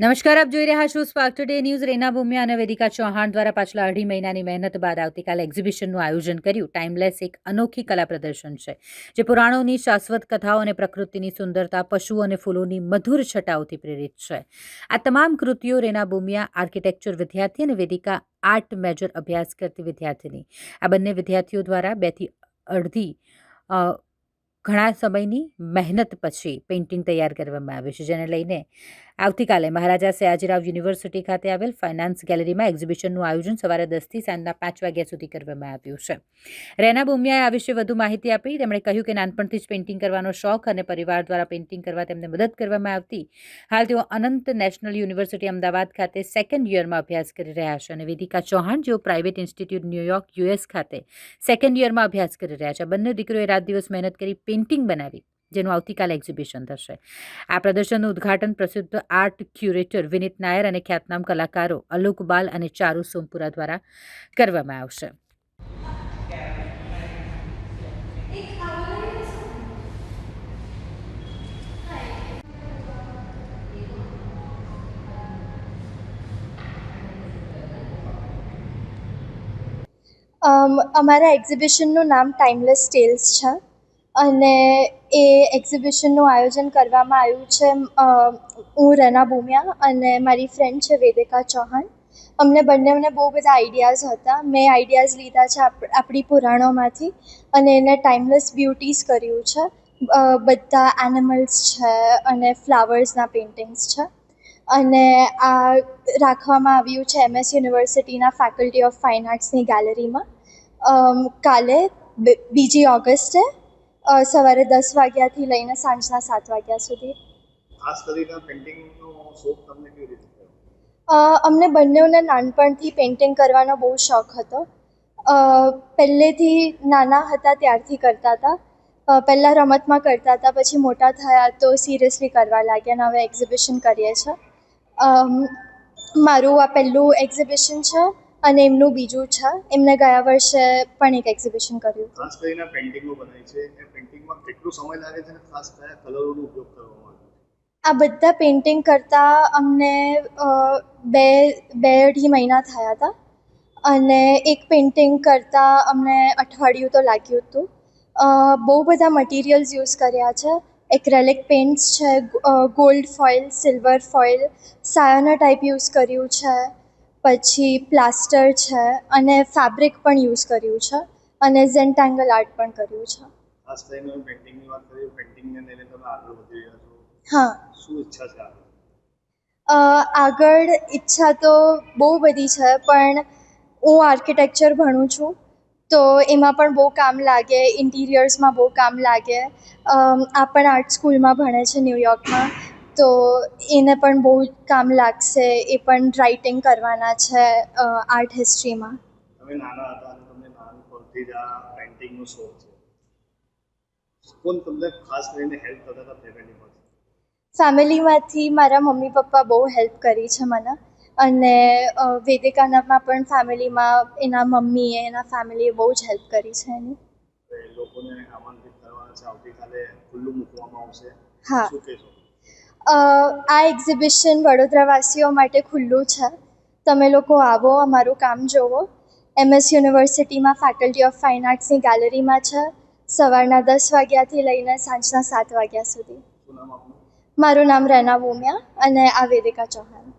નમસ્કાર, આપ જોઈ રહ્યા છો Spark Today News Rena Bhumiya અને વેદિકા ચૌહાણ દ્વારા પાછલા અઢી મહિનાની મહેનત બાદ આવતીકાલે એક્ઝિબિશનનું આયોજન કર્યું. ટાઈમલેસ એક અનોખી કલા પ્રદર્શન છે, જે પુરાણોની શાશ્વત કથાઓ અને પ્રકૃતિની સુંદરતા પશુઓ અને ફૂલોની મધુર છટાઓથી પ્રેરિત છે. આ તમામ કૃતિઓ રેના ભૂમિયા, આર્કિટેક્ચર વિદ્યાર્થી અને વેદિકા આર્ટ મેજર અભ્યાસ કરતી વિદ્યાર્થીની. આ બંને વિદ્યાર્થીઓ દ્વારા બેથી અડધી ઘણા સમયની મહેનત પછી પેઇન્ટિંગ તૈયાર કરવામાં આવે છે, જેને લઈને આવતીકાલે મહારાજા સયાજીરાવ યુનિવર્સિટી ખાતે આવેલ ફાઇનાન્સ ગેલેરીમાં એક્ઝિબિશનનું આયોજન સવારે દસથી સાંજના પાંચ વાગ્યા સુધી કરવામાં આવ્યું છે. રેના ભૂમિયાએ આ વિશે વધુ માહિતી આપી. તેમણે કહ્યું કે નાનપણથી જ પેઇન્ટિંગ કરવાનો શોખ અને પરિવાર દ્વારા પેઇન્ટિંગ કરવા તેમને મદદ કરવામાં આવતી. હાલ તેઓ અનંત નેશનલ યુનિવર્સિટી અમદાવાદ ખાતે સેકન્ડ યરમાં અભ્યાસ કરી રહ્યા છે અને વેદિકા ચૌહાણ, જેઓ private institute New York, US ખાતે સેકન્ડ યરમાં અભ્યાસ કરી રહ્યા છે. બંને દીકરીઓએ રાત દિવસ મહેનત કરી પેઇન્ટિંગ બનાવી. જેનું આવતીકાલે એક્ઝિબિશન થશે. આ પ્રદર્શનનું ઉદ્ઘાટન પ્રસિદ્ધ આર્ટ ક્યુરેટર વિનીત નાયર અને ખ્યાતનામ કલાકારો અલોક બાલ અને ચારુ સોમપુરા દ્વારા કરવામાં આવશે. અમારા એક્ઝિબિશનનું નામ ટાઈમલેસ ટેલ્સ છે. અને એ એક્ઝિબિશનનું આયોજન કરવામાં આવ્યું છે હું રના ભૂમિયા અને મારી ફ્રેન્ડ છે વેદિકા ચૌહાણ. અમને બંનેને બહુ બધા આઈડિયાઝ હતા. મેં આઈડિયાઝ લીધા છે આપણી પુરાણોમાંથી અને એને ટાઈમલેસ બ્યુટીઝ કર્યું છે. બધા એનિમલ્સ છે અને ફ્લાવર્સના પેઇન્ટિંગ્સ છે. અને આ રાખવામાં આવ્યું છે એમએસ યુનિવર્સિટીના ફેકલ્ટી ઓફ ફાઇન આર્ટ્સની ગેલેરીમાં કાલે બીજી ઓગસ્ટે સવારે દસ વાગ્યાથી લઈને સાંજના સાત વાગ્યા સુધી. ખાસ કરીને પેઇન્ટિંગનો શોખ તમને કેવી રીતે થયો? અમને બંનેઓને નાનપણથી પેઇન્ટિંગ કરવાનો બહુ શોખ હતો. પહેલેથી નાના હતા ત્યારથી કરતા હતા. પહેલાં રમતમાં કરતા હતા પછી મોટા થયા તો સિરિયસલી કરવા લાગ્યા અને હવે એક્ઝિબિશન કરીએ છીએ મારું આ પહેલું એક્ઝિબિશન છે. અને એમનું બીજું છે એમને ગયા વર્ષે પણ એક એક્ઝિબિશન કર્યું ખાસ કરીને પેઇન્ટિંગો બનાવી છે. એ પેઇન્ટિંગમાં કેટલો સમય લાગે છે અને ખાસ કયા કલરોનો ઉપયોગ કરવામાં આવે આ બધા પેઇન્ટિંગ કરતાં અમને બે બે અઢી મહિના થયા હતા. અને એક પેઇન્ટિંગ કરતાં અમને અઠવાડિયું તો લાગ્યું હતું. બહુ બધા મટીરિયલ્સ યુઝ કર્યા છે. એક્રેલિક પેઇન્ટ્સ છે ગોલ્ડ ફોઇલ સિલ્વર ફોઇલ સાયોના ટાઈપ યુઝ કર્યું છે. પછી પ્લાસ્ટર છે અને ફેબ્રિક પણ યુઝ કર્યું છે અને ઝેન્ટેંગલ આર્ટ પણ કર્યું છે. ખાસ કરીને પેઇન્ટિંગની વાત કરી પેઇન્ટિંગને લઈને તમે આગળ વધી રહ્યા છો. હા. શું ઈચ્છા છે આગળ? ઈચ્છા તો બહુ બધી છે પણ હું આર્કિટેક્ચર ભણું છું તો એમાં પણ બહુ કામ લાગે ઇન્ટિરિયર્સમાં બહુ કામ લાગે. આ પણ આર્ટ સ્કૂલમાં ભણે છે ન્યુયોર્કમાં તો એને પણ બહુ કામ લાગશે એ પણ રાઇટિંગ કરવાના છે આર્ટ હિસ્ટ્રીમાં તમે નાના હતા અને તમને નાનપણથી જ આ પેઇન્ટિંગનો શોખ છે. કોણ તમને ખાસ કરીને હેલ્પ કરતા હતા ફેમિલીમાંથી ફેમિલીમાંથી મારા મમ્મી પપ્પા બહુ હેલ્પ કરી છે મને. અને વેદિકાનામાં પણ ફેમિલીમાં એના મમ્મીએ એના ફેમિલીએ બહુ જ હેલ્પ કરી છે એની. લોકોને આમંત્રિત કરવાના છે. આવતીકાલે ખુલ્લું મૂકવામાં આવશે. હા. શું કહેશો? આ એક્ઝિબિશન વડોદરાવાસીઓ માટે ખુલ્લું છે. તમે લોકો આવો, અમારું કામ જોવો. એમએસ યુનિવર્સિટીમાં ફેકલ્ટી ઓફ ફાઇન આર્ટ્સની ગેલેરીમાં છે. સવારના દસ વાગ્યાથી લઈને સાંજના સાત વાગ્યા સુધી. મારું નામ રેના ભૂમિયા અને આ વેદિકા ચૌહાણ.